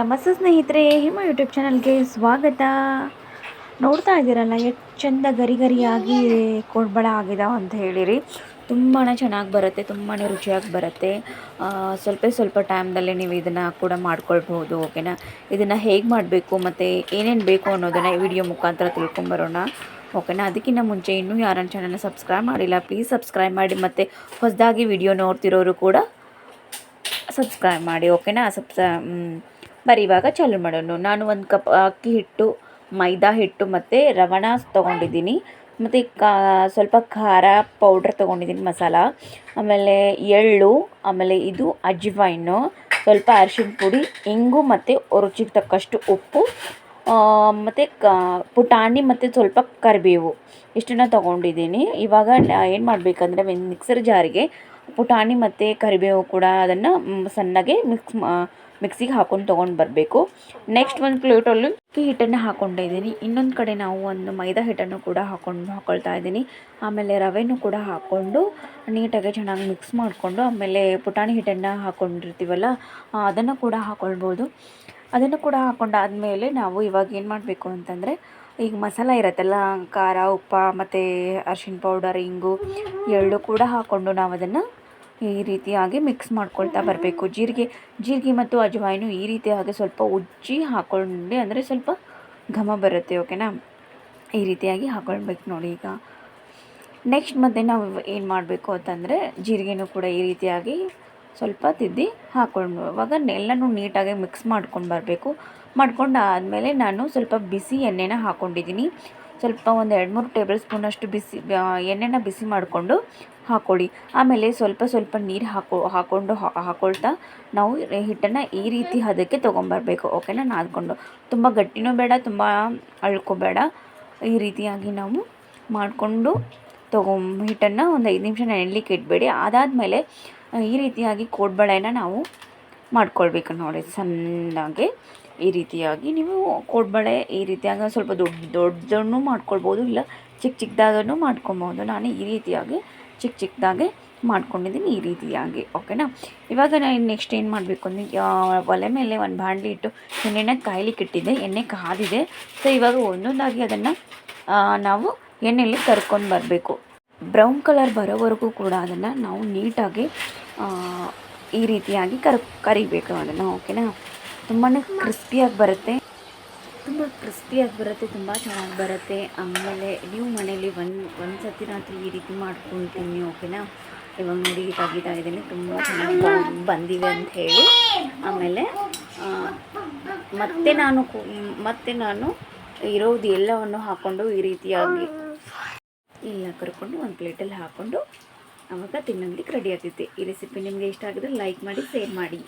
ನಮಸ್ತೆ ಸ್ನೇಹಿತರೆ ಹಿಮ ಯೂಟ್ಯೂಬ್ ಚಾನಲ್ಗೆ ಸ್ವಾಗತ. ನೋಡ್ತಾ ಇದ್ದೀರಲ್ಲ, ಎಷ್ಟು ಚಂದ ಗರಿ ಗರಿಯಾಗಿ ಕೋಡ್ಬಳ ಆಗಿದಾವ ಅಂತ ಹೇಳಿರಿ. ತುಂಬಾ ಚೆನ್ನಾಗಿ ಬರುತ್ತೆ ತುಂಬಾ ರುಚಿಯಾಗಿ ಬರುತ್ತೆ. ಸ್ವಲ್ಪ ಸ್ವಲ್ಪ ಟೈಮ್ದಲ್ಲೇ ನೀವು ಇದನ್ನು ಕೂಡ ಮಾಡ್ಕೊಳ್ಬಹುದು, ಓಕೆನಾ? ಇದನ್ನು ಹೇಗೆ ಮಾಡಬೇಕು, ಮತ್ತು ಏನೇನು ಬೇಕು ಅನ್ನೋದನ್ನು ಈ ವಿಡಿಯೋ ಮುಖಾಂತರ ತಿಳ್ಕೊಂಬರೋಣ, ಓಕೆನಾ? ಅದಕ್ಕಿಂತ ಮುಂಚೆ ಇನ್ನೂ ಯಾರನ್ನ ಚಾನಲ್ನ ಸಬ್ಸ್ಕ್ರೈಬ್ ಮಾಡಿಲ್ಲ ಪ್ಲೀಸ್ ಸಬ್ಸ್ಕ್ರೈಬ್ ಮಾಡಿ, ಮತ್ತು ಹೊಸದಾಗಿ ವಿಡಿಯೋ ನೋಡ್ತಿರೋರು ಕೂಡ ಸಬ್ಸ್ಕ್ರೈಬ್ ಮಾಡಿ, ಓಕೆನಾ? ಸಬ್ಸ್ ಬರೀ ಇವಾಗ ಚಾಲು ಮಾಡೋಣ ನಾನು ಒಂದು ಕಪ್ ಅಕ್ಕಿ ಹಿಟ್ಟು, ಮೈದಾ ಹಿಟ್ಟು ಮತ್ತು ರವಣ ತೊಗೊಂಡಿದ್ದೀನಿ. ಮತ್ತು ಕಾ, ಸ್ವಲ್ಪ ಖಾರ ಪೌಡ್ರ್ ತೊಗೊಂಡಿದ್ದೀನಿ ಮಸಾಲ. ಆಮೇಲೆ ಎಳ್ಳು, ಆಮೇಲೆ ಇದು ಅಜ್ವೈನು ಸ್ವಲ್ಪ ಅರಿಶಿನ ಪುಡಿ, ಇಂಗು ಮತ್ತು ರುಚಿಗೆ ತಕ್ಕಷ್ಟು ಉಪ್ಪು ಮತ್ತು ಕ, ಪುಟಾಣಿ ಮತ್ತು ಸ್ವಲ್ಪ ಕರಿಬೇವು. ಇಷ್ಟನ್ನು ತೊಗೊಂಡಿದ್ದೀನಿ. ಇವಾಗ ಏನು ಮಾಡಬೇಕಂದ್ರೆ ಮಿಕ್ಸರ್ ಜಾರಿಗೆ ಪುಟಾಣಿ ಮತ್ತು ಕರಿಬೇವು ಕೂಡ ಅದನ್ನು ಸಣ್ಣಗೆ ಮಿಕ್ಸ್ ಮಿಕ್ಸಿಗೆ ಹಾಕೊಂಡು ತೊಗೊಂಡು ಬರಬೇಕು. ನೆಕ್ಸ್ಟ್ ಒಂದು ಪ್ಲೇಟಲ್ಲಿ ಅಕ್ಕಿ ಹಿಟ್ಟನ್ನು ಹಾಕ್ಕೊಂಡಿದ್ದೀನಿ ಇನ್ನೊಂದು ಕಡೆ ನಾವು ಒಂದು ಮೈದಾ ಹಿಟ್ಟನ್ನು ಕೂಡ ಹಾಕೊಂಡು ಹಾಕೊಳ್ತಾ ಇದ್ದೀನಿ ಆಮೇಲೆ ರವೆನೂ ಕೂಡ ಹಾಕ್ಕೊಂಡು ನೀಟಾಗಿ ಚೆನ್ನಾಗಿ ಮಿಕ್ಸ್ ಮಾಡಿಕೊಂಡು ಆಮೇಲೆ ಪುಟಾಣಿ ಹಿಟ್ಟನ್ನು ಹಾಕ್ಕೊಂಡಿರ್ತೀವಲ್ಲ ಅದನ್ನು ಕೂಡ ಹಾಕ್ಕೊಳ್ಬೋದು ಅದನ್ನು ಕೂಡ ಹಾಕ್ಕೊಂಡಾದ್ಮೇಲೆ ನಾವು ಇವಾಗ ಏನು ಮಾಡಬೇಕು ಅಂತಂದರೆ, ಈಗ ಮಸಾಲ ಇರತ್ತಲ್ಲ, ಖಾರ, ಉಪ್ಪ, ಮತ್ತು ಅರ್ಶಿಣ ಪೌಡರ್ ಇಂಗು, ಎಳ್ಳು ಕೂಡ ಹಾಕ್ಕೊಂಡು ನಾವು ಅದನ್ನು ಈ ರೀತಿಯಾಗಿ ಮಿಕ್ಸ್ ಮಾಡ್ಕೊಳ್ತಾ ಬರಬೇಕು. ಜೀರಿಗೆ ಜೀರಿಗೆ ಮತ್ತು ಅಜವಾಯಿನು ಈ ರೀತಿಯಾಗಿ ಸ್ವಲ್ಪ ಉಜ್ಜಿ ಹಾಕ್ಕೊಂಡು ಅಂದರೆ ಸ್ವಲ್ಪ ಘಮ ಬರುತ್ತೆ ಓಕೆನಾ ಈ ರೀತಿಯಾಗಿ ಹಾಕೊಳ್ಬೇಕು ನೋಡಿ ಈಗ. ನೆಕ್ಸ್ಟ್ ಮತ್ತೆ ನಾವು ಏನು ಮಾಡಬೇಕು ಅಂತಂದರೆ ಜೀರಿಗೆನೂ ಕೂಡ ಈ ರೀತಿಯಾಗಿ ಸ್ವಲ್ಪ ತಿದ್ದಿ ಹಾಕ್ಕೊಂಡು ಅವಾಗ ಎಲ್ಲನೂ ನೀಟಾಗಿ ಮಿಕ್ಸ್ ಮಾಡ್ಕೊಂಡು ಬರಬೇಕು. ಮಾಡ್ಕೊಂಡು ಆದಮೇಲೆ ನಾನು ಸ್ವಲ್ಪ ಬಿಸಿ ಎಣ್ಣೆನ ಹಾಕ್ಕೊಂಡಿದ್ದೀನಿ ಸ್ವಲ್ಪ ಒಂದು ಎರಡು ಮೂರು ಟೇಬಲ್ ಸ್ಪೂನಷ್ಟು ಬಿಸಿ ಎಣ್ಣೆನ ಬಿಸಿ ಮಾಡಿಕೊಂಡು ಹಾಕೊಳ್ಳಿ. ಆಮೇಲೆ ಸ್ವಲ್ಪ ಸ್ವಲ್ಪ ನೀರು ಹಾಕೋ ಹಾಕ್ಕೊಂಡು ಹಾಕೊಳ್ತಾ ನಾವು ಹಿಟ್ಟನ್ನು ಈ ರೀತಿ ಹದಕ್ಕೆ ತೊಗೊಂಬರ್ಬೇಕು. ಓಕೆನಾ? ನಾದ್ಕೊಂಡು. ತುಂಬ ಗಟ್ಟಿನೂ ಬೇಡ, ತುಂಬ ಅಳ್ಕೋಬೇಡ ಈ ರೀತಿಯಾಗಿ ನಾವು ಮಾಡಿಕೊಂಡು ತಗೊ ಹಿಟ್ಟನ್ನು ಒಂದು ಐದು ನಿಮಿಷ ನೆನೆಲಿಕ್ಕೆ ಇಡಬೇಡಿ ಅದಾದಮೇಲೆ ಈ ರೀತಿಯಾಗಿ ಕೋಡ್ಬಳೆನ ನಾವು ಮಾಡ್ಕೊಳ್ಬೇಕು ನೋಡಿ ಸಣ್ಣಗೆ. ಈ ರೀತಿಯಾಗಿ ನೀವು ಕೋಡ್ಬಳೆ ಈ ರೀತಿಯಾಗಿ ಸ್ವಲ್ಪ ದೊಡ್ಡ ದೊಡ್ಡದನ್ನು ಮಾಡ್ಕೊಳ್ಬೋದು, ಇಲ್ಲ ಚಿಕ್ಕ ಚಿಕ್ಕದಾಗೂ ಮಾಡ್ಕೊಬೋದು ನಾನು ಈ ರೀತಿಯಾಗಿ ಚಿಕ್ಕ ಚಿಕ್ಕದಾಗೆ ಮಾಡ್ಕೊಂಡಿದ್ದೀನಿ ಈ ರೀತಿಯಾಗಿ, ಓಕೆನಾ? ಇವಾಗ ನಾನು ನೆಕ್ಸ್ಟ್ ಏನು ಮಾಡಬೇಕು ಅಂದರೆ ಒಲೆ ಮೇಲೆ ಒಂದು ಬಾಂಡ್ಲಿ ಇಟ್ಟು ಎಣ್ಣೆನ ಕಾಯ್ಲಿಕ್ಕೆ ಇಟ್ಟಿದ್ದೆ, ಎಣ್ಣೆ ಕಾದಿದೆ. ಸೊ ಇವಾಗ ಒಂದೊಂದಾಗಿ ಅದನ್ನು ನಾವು ಎಣ್ಣೆಯಲ್ಲಿ ಕರ್ಕೊಂಡು ಬರಬೇಕು. ಬ್ರೌನ್ ಕಲರ್ ಬರೋವರೆಗೂ ಕೂಡ ಅದನ್ನು ನಾವು ನೀಟಾಗಿ ಈ ರೀತಿಯಾಗಿ ಕರ್, ಕರಿಬೇಕು ಅದನ್ನು ಓಕೆನಾ ತುಂಬಾ ಕ್ರಿಸ್ಪಿಯಾಗಿ ಬರುತ್ತೆ. ತುಂಬ ಕ್ರಿಸ್ಪಿಯಾಗಿ ಬರುತ್ತೆ, ತುಂಬ ಚೆನ್ನಾಗಿ ಬರುತ್ತೆ. ಆಮೇಲೆ ನೀವು ಮನೇಲಿ ಒಂದು ಒಂದು ಸತಿ ರಾತ್ರಿ ಈ ರೀತಿ ಮಾಡ್ಕೊಳ್ತೀನಿ ಓಕೆನಾ ಇವಾಗ ನೋಡಿ ತೆಗಿತಾ ಇದ್ದೀನಿ ತುಂಬ ಚೆನ್ನಾಗಿ ಬಂದಿವೆ ಅಂತ ಹೇಳಿ. ಆಮೇಲೆ ಮತ್ತೆ ನಾನು ಮತ್ತೆ ನಾನು ಇರೋದು ಎಲ್ಲವನ್ನು ಹಾಕ್ಕೊಂಡು ಈ ರೀತಿಯಾಗಿ ಎಲ್ಲ ಕರ್ಕೊಂಡು ಒಂದು ಪ್ಲೇಟಲ್ಲಿ ಹಾಕ್ಕೊಂಡು ಆವಾಗ ತಿನ್ನೋದಕ್ಕೆ ರೆಡಿ ಆಗ್ತೈತಿ. ಈ ರೆಸಿಪಿ ನಿಮಗೆ ಇಷ್ಟ ಆಗಿದ್ರೆ ಲೈಕ್ ಮಾಡಿ ಶೇರ್ ಮಾಡಿ.